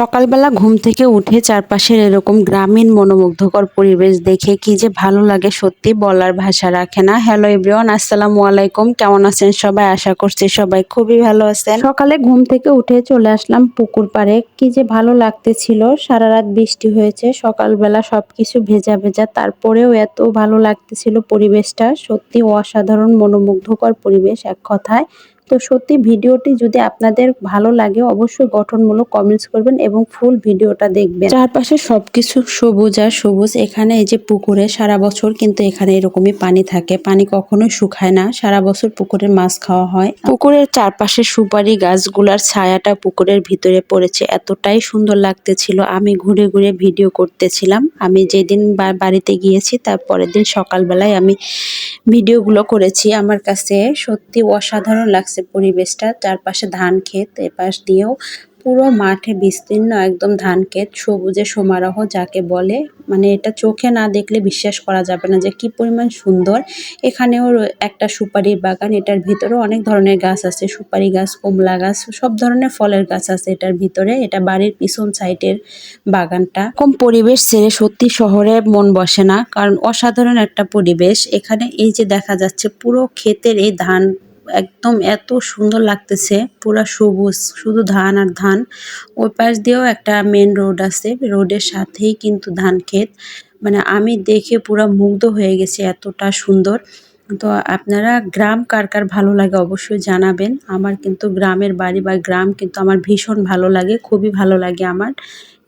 সকালবেলা ঘুম থেকে উঠে চারপাশের এরকম গ্রামীণ মনোমুগ্ধকর পরিবেশ দেখে কি যে ভালো লাগে সত্যি বলার ভাষা রাখে না। হ্যালো এভরিওয়ান আসসালামু আলাইকুম। কেমন আছেন সবাই? আশা করছি সবাই খুবই ভালো আছেন। সকালে ঘুম থেকে উঠে চলে আসলাম পুকুর পাড়ে। কি যে ভালো লাগতেছিল। সারা রাত বৃষ্টি হয়েছে। সকালবেলা সবকিছু ভেজা ভেজা। তারপরেও এত ভালো লাগতেছিল পরিবেশটা। সত্যি অসাধারণ মনোমুগ্ধকর পরিবেশ এক কথায়। তো সত্যি ভিডিওটি যদি আপনাদের ভালো লাগে, অবশ্যই গঠনমূলক কমেন্টস করবেন এবং ফুল ভিডিওটা দেখবেন। চারপাশে সবকিছু সবুজ আর সবুজ, এখানে এই যে পুকুরে সারা বছর কিন্তু এখানে এরকমই পানি থাকে। পানি কখনোই শুকায় না, সারা বছর পুকুরের মাছ খাওয়া হয়। পুকুরের চারপাশে সুপারি গাছগুলার ছায়াটা পুকুরের ভিতরে পড়েছে, এতটাই সুন্দর লাগতেছিল। আমি ঘুরে ঘুরে ভিডিও করতেছিলাম। আমি যেদিন বাড়িতে গিয়েছি, তার পরের দিন সকালবেলায় আমি ভিডিওগুলো করেছি। আমার কাছে সত্যি অসাধারণ লাগছে। পরিবেশটা চারপাশে ধান ক্ষেত এপাশ দিয়েও পুরো মাঠে বিস্তীর্ণ একদম ধান ক্ষেত, সবুজে সমারোহ যাকে বলে। মানে এটা চোখে না দেখলে বিশ্বাস করা যাবে না যে কি পরিমাণ সুন্দর। এখানেও একটা সুপারির বাগান, এটার ভিতরেও অনেক ধরনের গাছ আছে, সুপারি গাছ, কমলা গাছ, সব ধরনের ফলের গাছ আছে এটার ভিতরে। এটা বাড়ির পিছন সাইডের বাগানটা। কম পরিবেশ ছেড়ে সত্যি শহরে মন বসে না, কারণ অসাধারণ একটা পরিবেশ। এখানে এই যে দেখা যাচ্ছে পুরো ক্ষেতের এই ধান একদম এত সুন্দর লাগতেছে, পুরা সবুজ, শুধু ধান আর ধান। ওই পাশ দিয়েও একটা মেন রোড আছে রোডের সাথেই কিন্তু ধান ক্ষেত। মানে আমি দেখে পুরা মুগ্ধ হয়ে গেছি এতটা সুন্দর। তো আপনারা গ্রাম কার কার ভালো লাগে অবশ্যই জানাবেন। আমার কিন্তু গ্রামের বাড়ি বা গ্রাম কিন্তু আমার ভীষণ ভালো লাগে, খুবই ভালো লাগে আমার।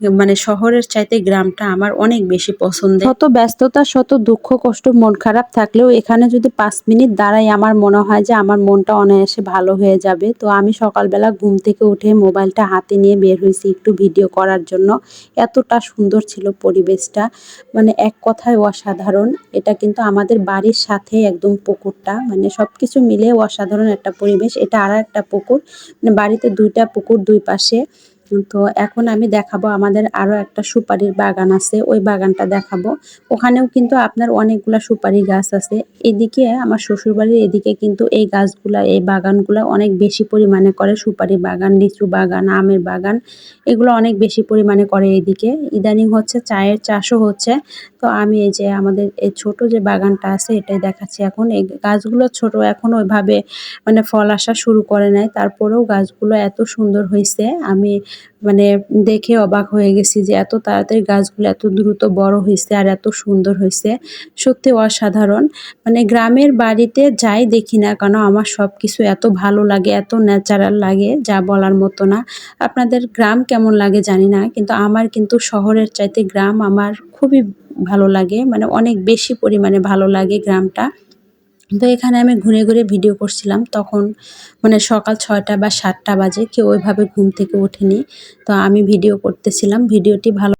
মানে শহরের চাইতে গ্রামটা আমার অনেক বেশি পছন্দ শত ব্যস্ততা, শত দুঃখ, কষ্ট, মন খারাপ থাকলেও এখানে যদি পাঁচ মিনিট দাঁড়াই, আমার মনে হয় যে আমার মনটা অনায়াসে ভালো হয়ে যাবে। তো আমি সকালবেলা ঘুম থেকে উঠে মোবাইলটা হাতে নিয়ে বের হয়েছি একটু ভিডিও করার জন্য। এতটা সুন্দর ছিল পরিবেশটা। মানে এক কথায় অসাধারণ। এটা কিন্তু আমাদের বাড়ির সাথে একদম পুকুরটা। মানে সব কিছু মিলে অসাধারণ একটা পরিবেশ। এটা আর একটা পুকুর। মানে বাড়িতে দুইটা পুকুর দুই পাশে। তো এখন আমি দেখাবো আমাদের আরও একটা সুপারির বাগান আছে, ওই বাগানটা দেখাবো। ওখানেও কিন্তু আপনার অনেকগুলা সুপারি গাছ আছে। এদিকে আমার শ্বশুরবাড়ির এদিকে কিন্তু এই গাছগুলা, এই বাগানগুলো অনেক বেশি পরিমাণে করে, সুপারি বাগান, লিচু বাগান, আমের বাগান, এগুলো অনেক বেশি পরিমাণে করে এদিকে। ইদানিং হচ্ছে চায়ের চাষও হচ্ছে। তো আমি এই যে আমাদের এই ছোট যে বাগানটা আছে, এটাই দেখাচ্ছি এখন। এই গাছগুলো ছোট, এখন ওইভাবে মানে ফল আসা শুরু করে নাই। তারপরেও গাছগুলো এত সুন্দর হয়েছে। আমি মানে দেখে অবাক হয়ে গেছি যে এত তাড়াতাড়ি গাছগুলো এত দ্রুত বড় হয়েছে আর এত সুন্দর হয়েছে। সত্যি অসাধারণ। মানে গ্রামের বাড়িতে যাই দেখি না কেন আমার সব কিছু এত ভালো লাগে, এত ন্যাচারাল লাগে, যা বলার মতো না। আপনাদের গ্রাম কেমন লাগে জানি না, কিন্তু আমার কিন্তু শহরের চাইতে গ্রাম আমার খুবই ভালো লাগে। মানে অনেক বেশি পরিমাণে ভালো লাগে গ্রামটা। তো এখানে আমি ঘুরে ঘুরে ভিডিও করছিলাম। তখন মানে সকাল ছয়টা বা সাতটা বাজে কেউ ওইভাবে ঘুম থেকে ওঠেনি। তো আমি ভিডিও করতেছিলাম। ভিডিওটি ভালো